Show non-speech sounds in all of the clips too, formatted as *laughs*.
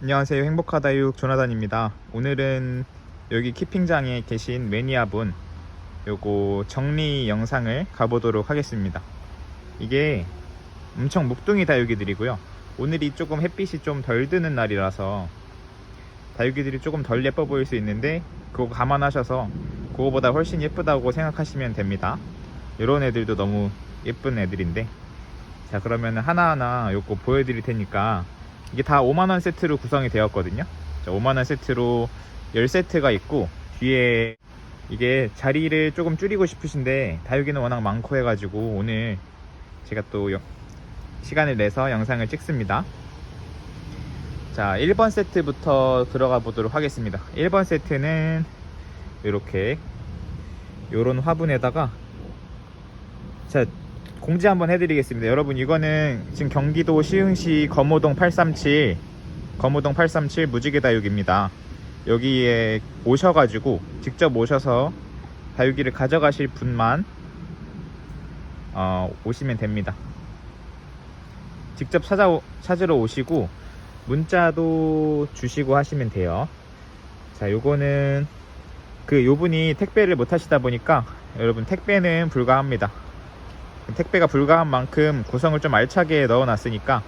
안녕하세요. 행복하다육 조나단입니다. 오늘은 여기 키핑장에 계신 매니아분 요거 정리 영상을 가보도록 하겠습니다. 이게 엄청 묵둥이 다육이들이고요. 오늘이 조금 햇빛이 좀 덜 드는 날이라서 다육이들이 조금 덜 예뻐 보일 수 있는데 그거 감안하셔서 그거보다 훨씬 예쁘다고 생각하시면 됩니다. 이런 애들도 너무 예쁜 애들인데 자 그러면 하나하나 요거 보여드릴 테니까 이게 다 5만원 세트로 구성이 되었거든요. 자, 5만원 세트로 10세트가 있고 뒤에 이게 자리를 조금 줄이고 싶으신데 다육이는 워낙 많고 해가지고 오늘 제가 또 영- 시간을 내서 영상을 찍습니다. 자 1번 세트부터 들어가 보도록 하겠습니다. 1번 세트는 이렇게 요런 화분에다가 자 공지 한번 해드리겠습니다. 여러분 이거는 지금 경기도 시흥시 검호동 837 검호동 837 무지개 다육입니다. 여기에 오셔가지고 직접 오셔서 다육이를 가져가실 분만 어, 오시면 됩니다. 직접 찾아 찾으러 오시고 문자도 주시고 하시면 돼요. 자, 요거는 그 요분이 택배를 못 하시다 보니까 여러분 택배는 불가합니다. 택배가 불가한 만큼 구성을 좀 알차게 넣어놨으니까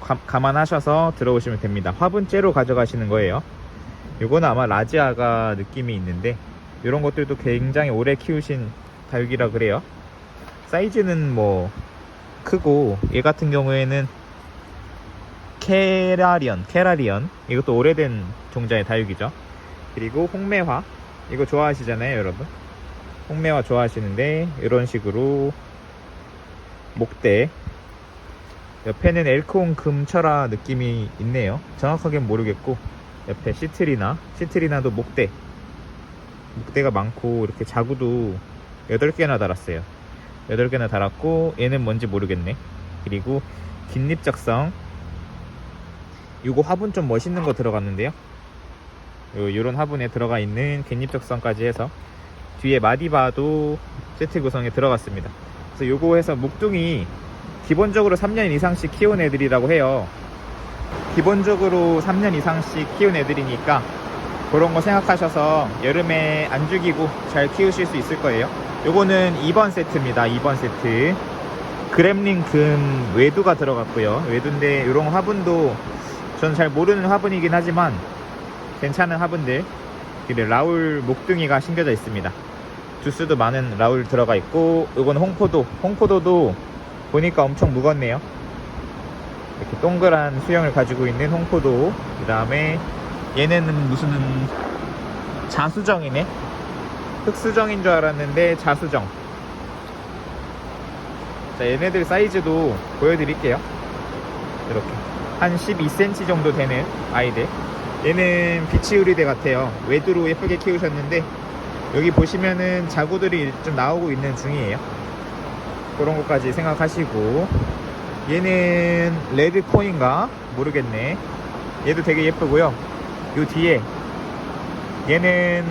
가- 감안하셔서 들어오시면 됩니다. 화분째로 가져가시는 거예요. 요거는 아마 라지아가 느낌이 있는데 이런 것들도 굉장히 오래 키우신 다육이라 그래요. 사이즈는 뭐 크고 얘 같은 경우에는 케라리언, 케라리언 이것도 오래된 종자의 다육이죠. 그리고 홍매화 이거 좋아하시잖아요, 여러분. 홍매화 좋아하시는데 이런 식으로 목대. 옆에는 엘코온 금철화 느낌이 있네요. 정확하게는 모르겠고 옆에 시트리나 시트리나도 목대. 목대가 많고 이렇게 자구도 8개나 달았어요. 8개나 달았고 얘는 뭔지 모르겠네. 그리고 긴립 작성. 요거 화분 좀 멋있는 거 들어갔는데요. 요, 요런 화분에 들어가 있는 긴립 작성까지 해서 뒤에 마디바도 세트 구성에 들어갔습니다 그래서 요거 해서 묵둥이 기본적으로 3년 이상씩 키운 애들이라고 해요. 기본적으로 3년 이상씩 키운 애들이니까 그런 거 생각하셔서 여름에 안 죽이고 잘 키우실 수 있을 거예요. 요거는 2번 세트입니다. 2번 세트. 그램린 금 외두가 들어갔고요. 외두인데 이런 화분도 저는 잘 모르는 화분이긴 하지만 괜찮은 화분들. 라울 목둥이가 심겨져 있습니다. 주스도 많은 라울 들어가 있고 이건 홍포도. 홍포도도 보니까 엄청 무겁네요. 이렇게 동그란 수영을 가지고 있는 홍포도. 그 다음에 얘네는 무슨 자수정이네? 흑수정인 줄 알았는데 자수정. 자 얘네들 사이즈도 보여드릴게요. 이렇게. 한 12cm 정도 되는 아이들. 얘는 비치우리대 같아요. 외두로 예쁘게 키우셨는데 여기 보시면은 자구들이 좀 나오고 있는 중이에요. 그런 것까지 생각하시고 얘는 레드콘인가 모르겠네. 얘도 되게 예쁘고요. 요 뒤에 얘는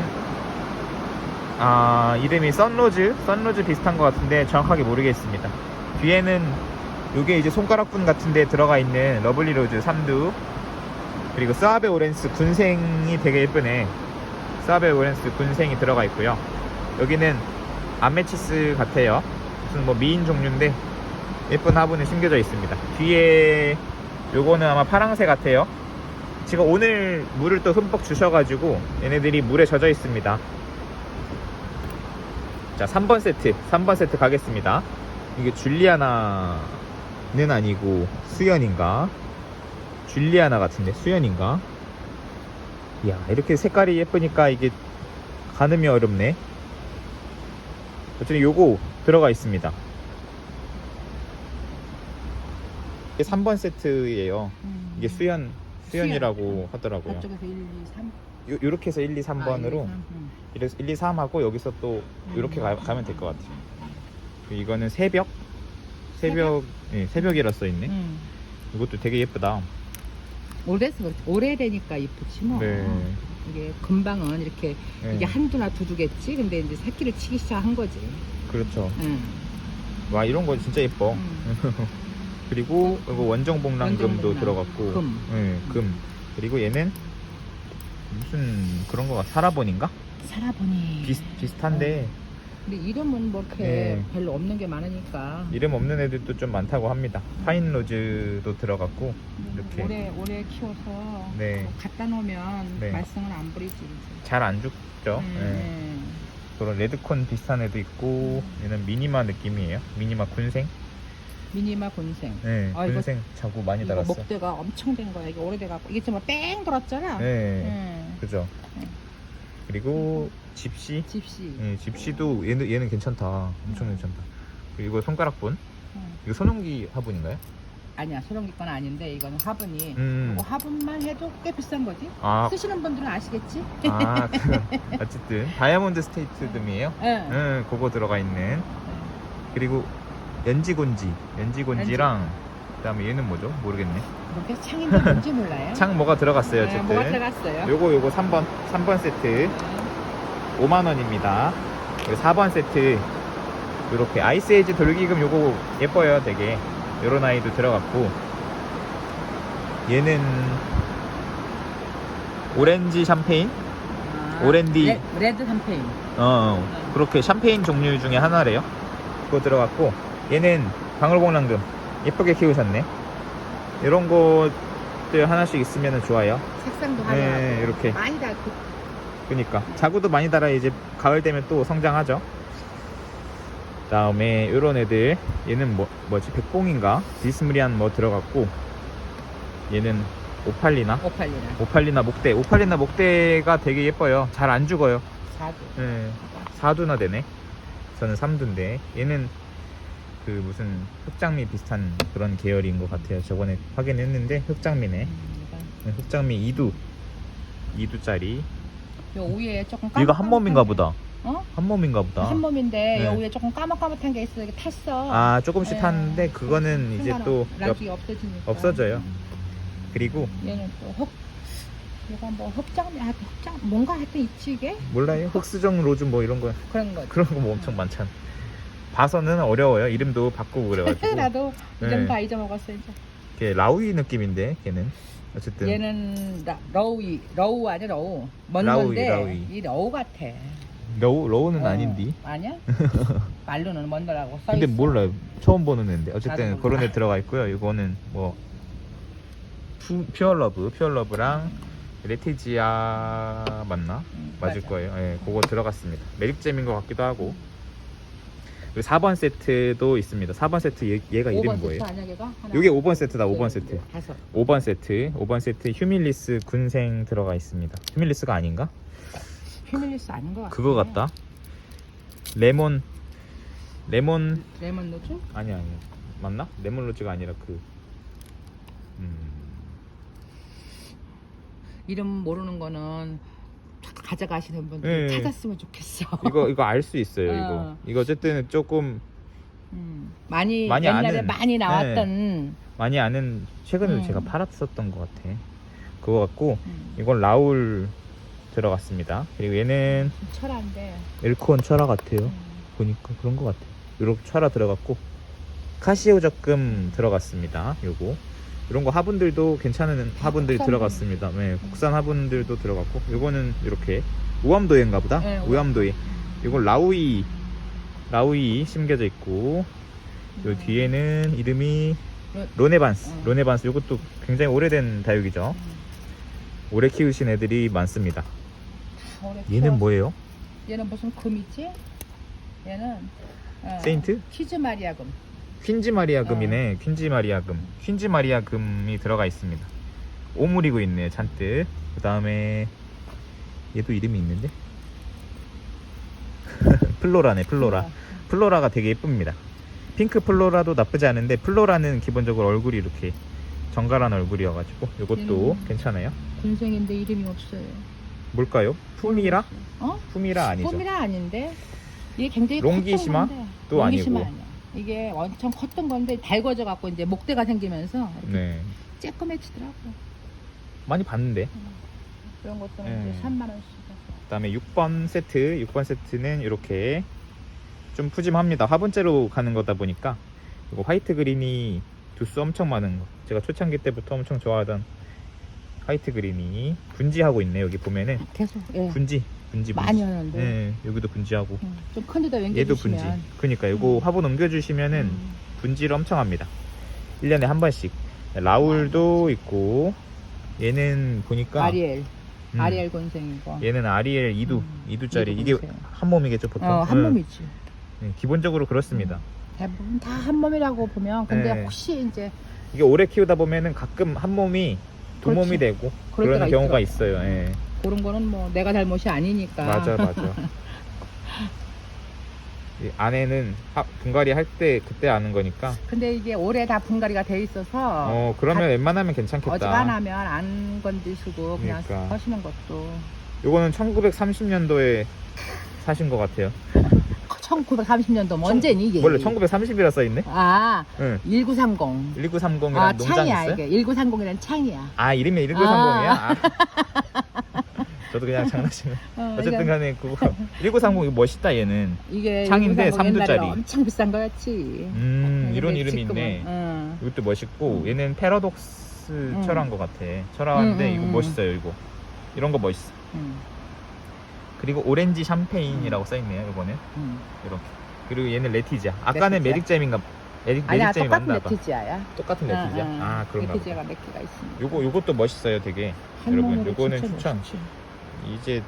아 이름이 썬로즈 썬로즈 비슷한 것 같은데 정확하게 모르겠습니다. 뒤에는 요게 이제 손가락분 같은데 들어가 있는 러블리로즈 삼두 그리고 스아베 오렌스 군생이 되게 예쁘네. 사베 오렌스 군생이 들어가 있고요. 여기는 아메치스 같아요. 무슨 뭐 미인 종류인데 예쁜 화분이 심겨져 있습니다. 뒤에 요거는 아마 파랑새 같아요. 지금 오늘 물을 또 흠뻑 주셔가지고 얘네들이 물에 젖어 있습니다. 자, 3번 세트. 3번 세트 가겠습니다. 이게 줄리아나는 아니고 수연인가? 줄리아나 같은데 수연인가? 이야 이렇게 색깔이 예쁘니까 이게 가늠이 어렵네. 어쨌든 요거 들어가 있습니다. 이게 3번 세트예요. 음. 이게 수연 수연이라고 하더라고요. 저쪽에서 1, 2, 3. 요, 요렇게 해서 1, 2, 3번으로 음. 1, 2, 3 하고 여기서 또 이렇게 가, 가면 될 것 같아요. 이거는 새벽? 새벽? 예, 새벽이라 써있네. 음. 이것도 되게 예쁘다 오래돼서 그렇지. 오래되니까 이쁘지 뭐. 네. 이게 금방은 이렇게 네. 이게 한두나 두두겠지. 근데 이제 새끼를 치기 시작한 거지. 그렇죠 응. 와 이런 거 진짜 예뻐 음. *laughs* 그리고 이거 원정복랑금도 원정복랑, 들어갔고 금. 네, 금 그리고 얘는 무슨 그런 거가 사라본인가? 살아보니. 비슷, 비슷한데 근데 이름은 뭐 이렇게 네. 별로 없는 게 많으니까. 이름 없는 애들도 좀 많다고 합니다. 파인로즈도 들어갔고 이렇게. 오래 오래 키워서 네. 뭐 갖다 놓으면 네. 말썽은 안 부리지. 이제. 잘 안 죽죠. 음, 네. 네. 그런 레드콘 비슷한 애도 있고 얘는 미니마 느낌이에요. 미니마 군생. 미니마 곤생. 네, 아, 이거- 군생 자구 많이 이거 달았어. 목대가 엄청 된 거야. 이게 오래돼갖고 이게 정말 뺑 돌았잖아. 네, 음. 그죠. 네. 그리고 집시. 집시. 예, 집시도 얘는 얘는 괜찮다. 엄청 음. 괜찮다. 그리고 손가락분. 음. 이거 손용기 화분인가요? 아니야 소름기 건 아닌데 이거는 화분이. 음. 이거 화분만 해도 꽤 비싼 거지. 아, 쓰시는 분들은 아시겠지? 아, 그, 어쨌든 다이아몬드 스테이트듬이에요. 응. 응, 그거 들어가 있는. 그리고 연지곤지, 연지곤지랑 그다음에 얘는 뭐죠? 모르겠네. 그게 창인지 뭔지 몰라요. *laughs* 창 뭐가 들어갔어요, 네, 어쨌든. 뭐가 들어갔어요? 요거 요거 3번 3번 세트 5만 원입니다. 4번 세트 이렇게 아이스에이지 돌기금 요거 예뻐요, 되게. 요런 아이도 들어갔고 얘는 오렌지 샴페인? 아, 오렌디. 레, 레드 샴페인. 어, 어, 그렇게 샴페인 종류 중에 하나래요. 그거 들어갔고 얘는 방울복랑금 예쁘게 키우셨네. 이런 것들 하나씩 있으면 좋아요. 색상도 네, 화려하고. 이렇게. 많이 달고. 그니까 자구도 많이 달아 이제 가을 되면 또 성장하죠. 다음에 이런 애들 얘는 뭐 뭐지 백봉인가 비스무리한 뭐 들어갔고 얘는 오팔리나 오팔리나. 오팔리나 목대 오팔리나 목대가 되게 예뻐요. 잘 안 죽어요. 사두. 네, 4두나 되네. 저는 3두인데 얘는 그 무슨 흑장미 비슷한 그런 계열인 것 같아요. 저번에 확인했는데 흑장미네. 음, 네, 흑장미 2두 2두짜리. 요 위에 조금 이거 한 몸인가 보다. 어? 한 몸인가 보다. 한 몸인데 네. 요 위에 조금 까맣까맣한 게 있어. 이게 탔어. 아 조금씩 네. 탔는데 그거는 이제 또 옆- 락이 없어지니까. 없어져요. 음. 그리고 얘는 또 흑. 이거 뭐 흑장미, 아, 흑장 뭔가 하여튼 있지 이게 몰라요 흑수정 로즈 뭐 이런 거 그런 거지. 그런 거 뭐 엄청 많잖아. 봐서는 어려워요. 이름도 바꾸고 그래가지고 *laughs* 나도 네. 이름 다 잊어먹었어 이제. 걔 라우이 느낌인데 걔는 어쨌든 얘는 라, 러우이 러우 아니 러우 먼 라우이, 건데 라우이. 이 러우 같아. 러우 러우는 어, 아닌디. 아니야? *laughs* 말로는 먼더라고 써 근데 있어. 몰라요. 처음 보는 애인데 나도 어쨌든 몰라. 그런 애 들어가 있고요. 이거는 뭐 푸, 퓨어러브, 퓨어러브랑 레티지아 맞나? 음, 맞을 맞아. 거예요. 예, 그거 들어갔습니다. 메릭잼인 것 같기도 하고. 그리고 4번 세트도 있습니다. 4번 세트 얘, 얘가 이름이 뭐예요? 이게 5번 세트다. 둘, 5번 셋, 세트. 넷, 다섯. 5번 세트. 5번 세트 휴밀리스 군생 들어가 있습니다. 휴밀리스가 아닌가? 휴밀리스 아닌 것 같아. 그거 같다. 레몬 레몬 레몬 노즈? 아니 아니 맞나? 레몬 로즈가 아니라 그 음, 이름 모르는 거는 가져가시는 분들 네. 찾았으면 좋겠어. *laughs* 이거 이거 알 수 있어요. 어. 이거 이거 어쨌든 조금 음, 많이, 많이 옛날에 아는, 많이 나왔던 많이 아는 최근에도 음. 제가 팔았었던 것 같아. 그거 같고 음, 이건 라울 들어갔습니다. 그리고 얘는 철화인데 엘코온 철화 같아요. 음, 보니까 그런 것 같아. 이렇게 철화 들어갔고 카시오 적금 들어갔습니다. 요거 이런 거 화분들도 괜찮은 화분들 국산 들어갔습니다. 네, 국산 화분들도 들어갔고 요거는 이렇게 우암도예인가 보다. 네, 우암도예. 이건 라우이 라우이 심겨져 있고 요 음. 뒤에는 이름이 로- 로네반스. 음. 로네반스 이것도 굉장히 오래된 다육이죠. 음, 오래 키우신 애들이 많습니다. 얘는 뭐예요? 얘는 무슨 금이지? 얘는 어, 세인트? 키즈 마리아 금. 퀸지 마리아 금이네. 퀸지 마리아 금. 퀸지 마리아 금이 들어가 있습니다. 오므리고 있네요, 잔뜩. 그 다음에 얘도 이름이 있는데? *laughs* 플로라네, 플로라. 플로라가 되게 예쁩니다. 핑크 플로라도 나쁘지 않은데 플로라는 기본적으로 얼굴이 이렇게 정갈한 얼굴이어가지고 이것도 음. 괜찮아요. 군생인데 이름이 없어요. 뭘까요? 푸미라? 어? 푸미라 아니죠? 뽀미라 아닌데 이게 굉장히 롱기시마? 또 롱기시마 아니고. 아니야. 이게 엄청 컸던 건데 달궈져 갖고 이제 목대가 생기면서 이렇게 네. 쬐끔해지더라고. 많이 봤는데. 그런 것도 네. 이제 3만 원씩. 그 다음에 6번 세트 6번 세트는 이렇게 좀 푸짐합니다 화분째로 가는 거다 보니까 이거 화이트 그린이 두수 엄청 많은 거 제가 초창기 때부터 엄청 좋아하던 화이트 그린이 분지하고 있네 여기 보면은 계속 예. 분지 분지 많이 분지. 하는데 네 여기도 분지하고 음, 좀큰 데다 얘도 분지 그니까 요거 음. 화분 옮겨주시면은 음. 분지를 엄청 합니다 1년에 한 번씩 라울도 있고 얘는 보니까 아리엘 음, 아리엘 곤생이고 얘는 아리엘 2두 음, 2두짜리 이두 이게. 한 몸이겠죠 보통 어, 한 응. 몸이지 네, 기본적으로 그렇습니다 대부분 다 한 몸이라고 보면 근데 네. 혹시 이제 이게 오래 키우다 보면은 가끔 한 몸이 두 그렇지. 몸이 되고 그런 경우가 있더라고. 있어요 예. 그런 거는 뭐 내가 잘못이 아니니까. 맞아 맞아. *laughs* 이 안에는 하- 분갈이 할 때 그때 아는 거니까. 근데 이게 올해 다 분갈이가 돼 있어서 어 그러면 웬만하면 괜찮겠다. 어지간하면 안 건드시고 그냥 그러니까. 하시는 것도. 요거는 1930년도에 사신 것 같아요. *laughs* 1930년도 뭐 언제니 이게 원래 1930이라 써 있네. 아 응. 1930 1930이랑 아 농장 창이야 있어요? 이게. 1930이란 창이야. 아 이름이 1930이야? 아. *laughs* 저도 그냥 장난치는. *laughs* 어, 어쨌든 이게- 간에 그거 1930 이거 멋있다 얘는. 이게 창인데 1930 옛날에 삼두짜리. 엄청 비싼 거였지. 음 근데 이런 이름이 있네. 응. 이것도 멋있고 음. 얘는 패러독스 음. 철한 것 같아. 철화인데 음, 이거 음, 멋있어요 이거. 이런 거 멋있어. 응. 그리고 오렌지 샴페인이라고 써있네요 이거는. 응. 이렇게. 그리고 얘는 레티지아 아까는. 메릭잼인가 메릭, 아니야 메릭잼이 똑같은 맞나 봐 레티지아야. 똑같은 레티지아 응, 응. 아 그런가 봐 레티지아가 몇 개가 있습니다. 요거 요것도 멋있어요 되게. 한 여러분, 요거는 진짜 추천. 이제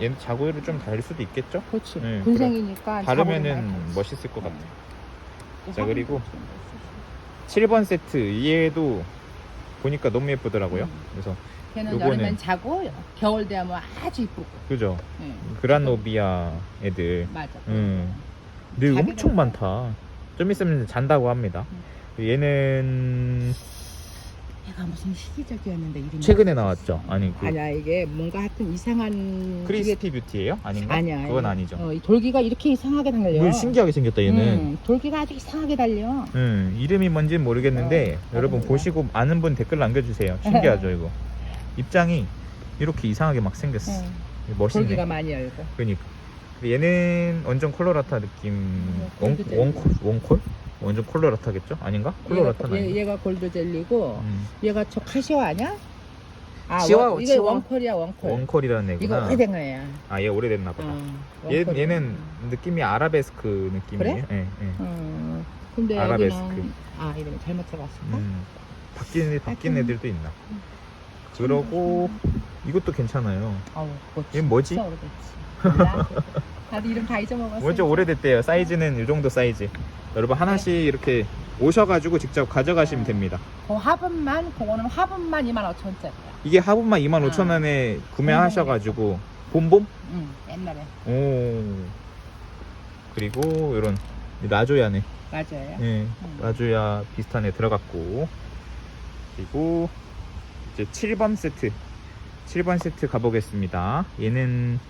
얘는 자고를 좀 달릴 수도 있겠죠? 그렇지. 네, 군생이니까 바르면은 멋있을 것 같아 자, 그리고 7번 세트. 얘도 보니까 너무 예쁘더라고요. 그래서 걔는 요거는- 여름엔 자고 겨울 되면 아주 이쁘고. 그죠? 예, 그란노비아 애들. 맞아. 음. 근데 이거 자기는 엄청 많다. 좀 있으면 잔다고 합니다. 얘는 얘가 무슨 시기적이었는데 이름이 최근에 나왔죠 아니 그 아니야 이게 뭔가 하여튼 이상한 크리스피 뷰티예요? 아닌가? 아니야 그건. 아니죠 어, 이 돌기가 이렇게 이상하게 달려 뭐 신기하게 생겼다 얘는 음, 돌기가 아주 이상하게 달려 음, 이름이 뭔지는 모르겠는데 어, 여러분 몰라. 보시고 아는 분 댓글 남겨주세요 신기하죠 이거 입장이 이렇게 이상하게 막 생겼어 응. 멋있네 돌기가 많이 열고 그러니까 근데 얘는 완전 콜로라타 느낌 원, 골드 젤리. 원콜? 원콜? 완전 콜로라타겠죠? 아닌가? 콜로라타는 얘가? 얘, 얘가 골드 젤리고 음, 얘가 저 카시오 아니야? 아 치와- 원, 이게 치와? 원콜이야 원콜 원콜이라는 이거 애구나 오래된 거야 아 얘 오래됐나 보다 어, 얘, 원콜이야. 얘는 느낌이 아라베스크 느낌이에요 그래? 예, 예. 어, 근데 아라베스크. 여기는 아 이름이 잘못 들어갔을까? 음, 바뀐, 바뀐 하여튼- 애들도 있나 그러고 이것도 괜찮아요 아우 그거 얘 뭐지? 진짜 오래됐지 몰라. *laughs* 다들 이름 다 잊어먹었어 먼저 오래됐대요. 사이즈는 이 정도 사이즈. 여러분 하나씩 이렇게 오셔가지고 직접 가져가시면 네. 됩니다. 그 화분만 그거는 화분만 25,000원짜리야. 이게 화분만 25,000원에 구매하셔가지고. 봄봄? 응 옛날에. 오. 그리고 이런 라조야네. 맞아요? 예, 음. 라조야 비슷한 애 들어갔고. 그리고 이제 7번 세트. 7번 세트 가보겠습니다. 얘는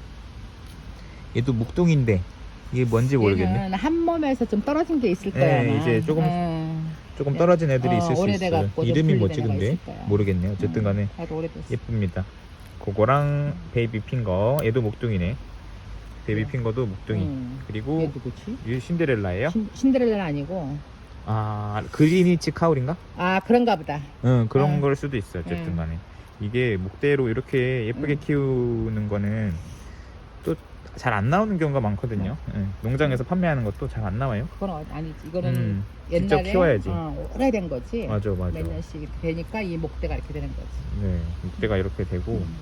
얘도 묵동인데 이게 뭔지 모르겠네 얘는 한 몸에서 좀 떨어진 게 있을 거야 네, 아마. 이제 조금 응. 조금 떨어진 애들이 어, 있을 수 있어요 오래돼갖고 좀 이름이 분리된 뭐지 애가 근데 있을 거야. 모르겠네요 어쨌든 간에 응, 나도 오래됐어 예쁩니다 그거랑 베이비 핑거 얘도 목둥이네 베이비 응. 핑거도 목둥이 응. 그리고 얘 누구지? 이 신데렐라예요 신, 신데렐라는 아니고 아 그리니치 카울인가 아 그런가 보다 응 그런 응. 걸 수도 있어요 어쨌든 응. 간에 이게 목대로 이렇게 예쁘게 응. 키우는 거는 또 잘 안 나오는 경우가 많거든요 응. 농장에서 판매하는 것도 잘 안 나와요 그건 어- 아니지 이거는 음, 직접 옛날에 키워야지. 어, 오래된 거지 맞아 맞아 몇 년씩 되니까 이 목대가 이렇게 되는 거지 네 목대가 이렇게 되고 음,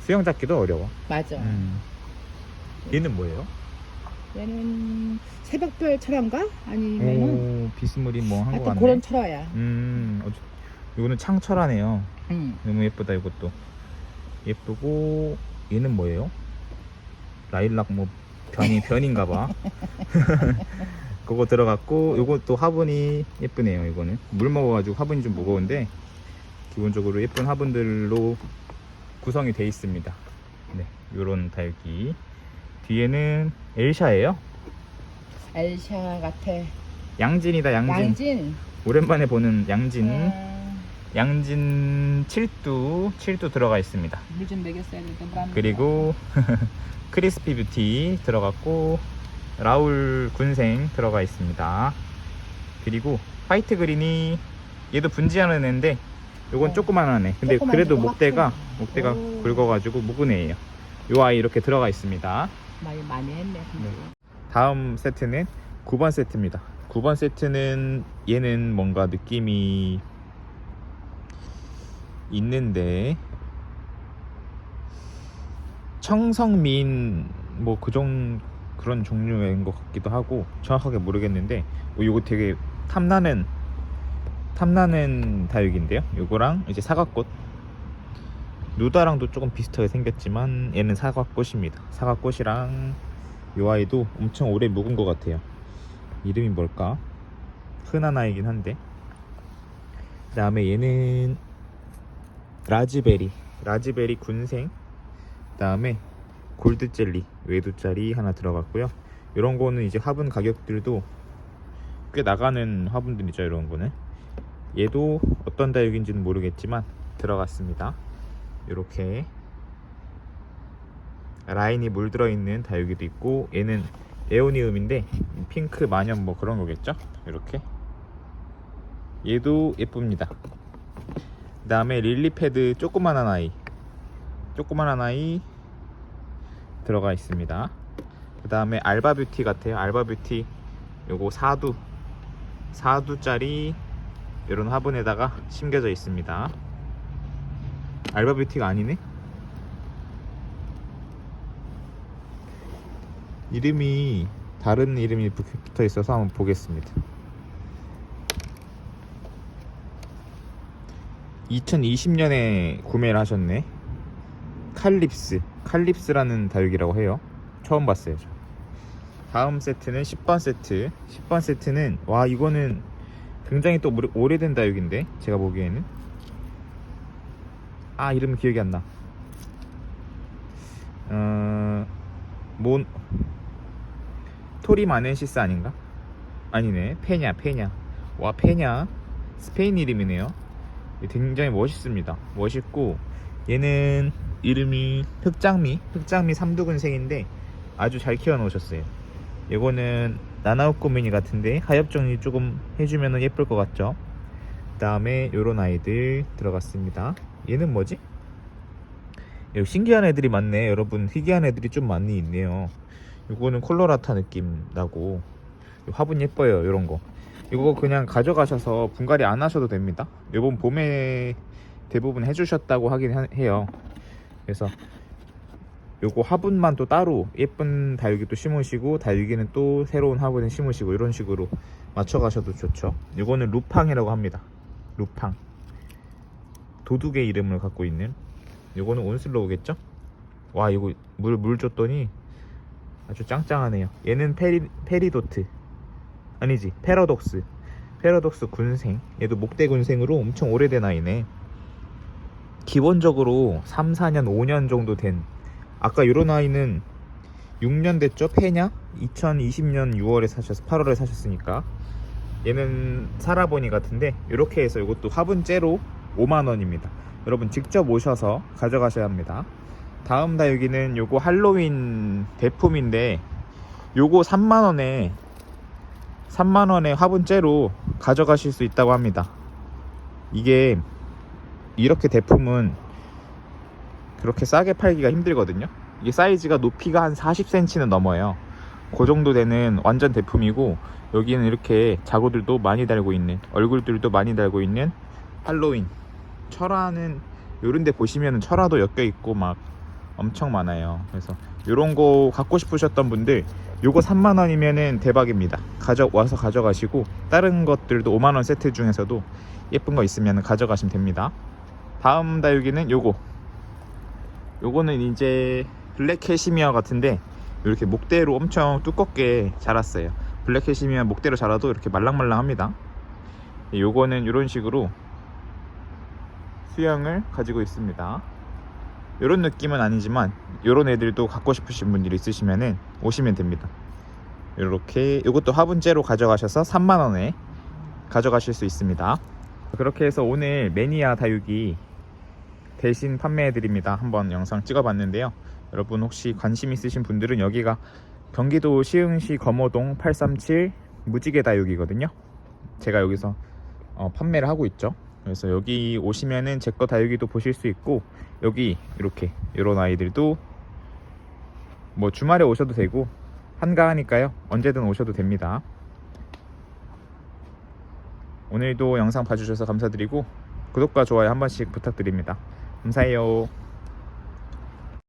수영 잡기도 어려워 맞아 음. 얘는 뭐예요? 얘는 새벽별 철화인가? 아니면은 오 비스무리 뭐한 거 하여튼 같네 그런 철화야 음 어째- 이거는 창철하네요 응. 너무 예쁘다 이것도 예쁘고 얘는 뭐예요? 라일락 뭐 변이 변인가 봐. *laughs* 그거 들어갔고 요것도 화분이 예쁘네요 이거는. 물 먹어가지고 화분이 좀 무거운데 기본적으로 예쁜 화분들로 구성이 돼 있습니다. 네 요런 달기. 뒤에는 엘샤예요. 엘샤 같아. 양진이다 양진, 양진. 오랜만에 보는 양진. 음, 양진 7두 7두 들어가 있습니다 물 좀 먹였어야 되는데 물안 그리고 *laughs* 크리스피 뷰티 들어갔고 라울 군생 들어가 있습니다 그리고 화이트 그린이 얘도 분지하는 애인데 요건 네. 조그만하네. 근데 조그만 그래도 조그맣죠? 목대가 목대가 오. 굵어가지고 묵은 애예요. 요 아이 이렇게 들어가 있습니다. 많이 많이 했네. 근데. 다음 세트는 9번 세트입니다. 9번 세트는 얘는 뭔가 느낌이 있는데 청성민 뭐 그종 그런 종류인 것 같기도 하고 정확하게 모르겠는데 어, 요거 되게 탐나는 탐나는 다육인데요. 요거랑 이제 사과꽃 누다랑도 조금 비슷하게 생겼지만 얘는 사과꽃입니다. 사과꽃이랑 요 아이도 엄청 오래 묵은 것 같아요. 이름이 뭘까? 흔한 아이긴 한데. 그 다음에 얘는 라즈베리. 라즈베리 군생. 그 다음에 골드 젤리. 외두짜리 하나 들어갔고요. 이런 거는 이제 화분 가격들도 꽤 나가는 화분들이죠. 이런 거는. 얘도 어떤 다육인지는 모르겠지만 들어갔습니다. 이렇게 라인이 물들어 있는 다육이도 있고 얘는 에오니움인데 핑크 마녀 뭐 그런 거겠죠 이렇게 얘도 예쁩니다 그 다음에 릴리패드 조그만한 아이. 조그만한 아이 들어가 있습니다. 그 다음에 알바뷰티 같아요. 알바뷰티. 요거 4두. 4두짜리 이런 화분에다가 심겨져 있습니다. 알바뷰티가 아니네? 이름이 다른 이름이 붙어 있어서 한번 보겠습니다. 2020년에 구매를 하셨네. 칼립스. 칼립스라는 다육이라고 해요. 처음 봤어요. 저. 다음 세트는 10번 세트. 10번 세트는 와 이거는 굉장히 또 오래- 오래된 다육인데 제가 보기에는 아 이름 기억이 안 나. 어... 몬 토리마넨시스 아닌가? 아니네 페냐 페냐 와 페냐 스페인 이름이네요 굉장히 멋있습니다. 멋있고 얘는 이름이 흑장미 흑장미 삼두근생인데 아주 잘 키워 놓으셨어요. 이거는 나나우꼬미니 같은데 하엽 정리 조금 해주면 예쁠 것 같죠? 그 다음에 요런 아이들 들어갔습니다. 얘는 뭐지? 여기 신기한 애들이 많네. 여러분 희귀한 애들이 좀 많이 있네요. 이거는 콜로라타 느낌 나고 화분 예뻐요 이런 거 이거 그냥 가져가셔서 분갈이 안 하셔도 됩니다. 이번 봄에 대부분 해주셨다고 하긴 하- 해요. 그래서 요거 화분만 또 따로 예쁜 다육이 또 심으시고 다육이는 또 새로운 화분에 심으시고 이런 식으로 맞춰 가셔도 좋죠. 이거는 루팡이라고 합니다. 루팡. 도둑의 이름을 갖고 있는. 요거는 온슬로우겠죠? 와 이거 물 물 줬더니 아주 짱짱하네요. 얘는 페리 페리도트 아니지 패러독스 패러독스 군생 얘도 목대 군생으로 엄청 오래된 아이네. 기본적으로 3, 4년, 5년 정도 된 아까 요런 아이는 6년 됐죠? 페냐? 2020년 6월에 사셔서 8월에 사셨으니까 얘는 사라보니 같은데 이렇게 해서 이것도 화분째로 5만원입니다 여러분 직접 오셔서 가져가셔야 합니다 다음 다육이는 요거 할로윈 대품인데 요거 3만원에 3만원에 화분째로 가져가실 수 있다고 합니다. 이게 이렇게 대품은 그렇게 싸게 팔기가 힘들거든요. 이게 사이즈가 높이가 한 40cm는 넘어요. 그 정도 되는 완전 대품이고 여기는 이렇게 자구들도 많이 달고 있는 얼굴들도 많이 달고 있는 할로윈. 철화는 요런 데 보시면 철화도 엮여 있고 막 엄청 많아요. 그래서 요런 거 갖고 싶으셨던 분들 요거 3만원이면은 대박입니다. 가져 와서 가져가시고 다른 것들도 5만원 세트 중에서도 예쁜 거 있으면 가져가시면 됩니다. 다음 다육이는 요거. 요거는 이제 블랙 캐시미어 같은데 이렇게 목대로 엄청 두껍게 자랐어요. 블랙 캐시미어 목대로 자라도 이렇게 말랑말랑합니다. 요거는 이런 식으로 수영을 가지고 있습니다 이런 느낌은 아니지만 이런 애들도 갖고 싶으신 분들이 있으시면은 오시면 됩니다. 이렇게 이것도 화분째로 가져가셔서 3만원에 가져가실 수 있습니다. 그렇게 해서 오늘 매니아 다육이 대신 판매해 드립니다. 한번 영상 찍어 봤는데요. 여러분 혹시 관심 있으신 분들은 여기가 경기도 시흥시 검호동 837 무지개 다육이거든요. 제가 여기서 어, 판매를 하고 있죠. 그래서 여기 오시면은 제 거 다육이도 보실 수 있고 여기 이렇게 이런 아이들도 뭐 주말에 오셔도 되고 한가하니까요. 언제든 오셔도 됩니다. 오늘도 영상 봐주셔서 감사드리고 구독과 좋아요 한 번씩 부탁드립니다. 감사해요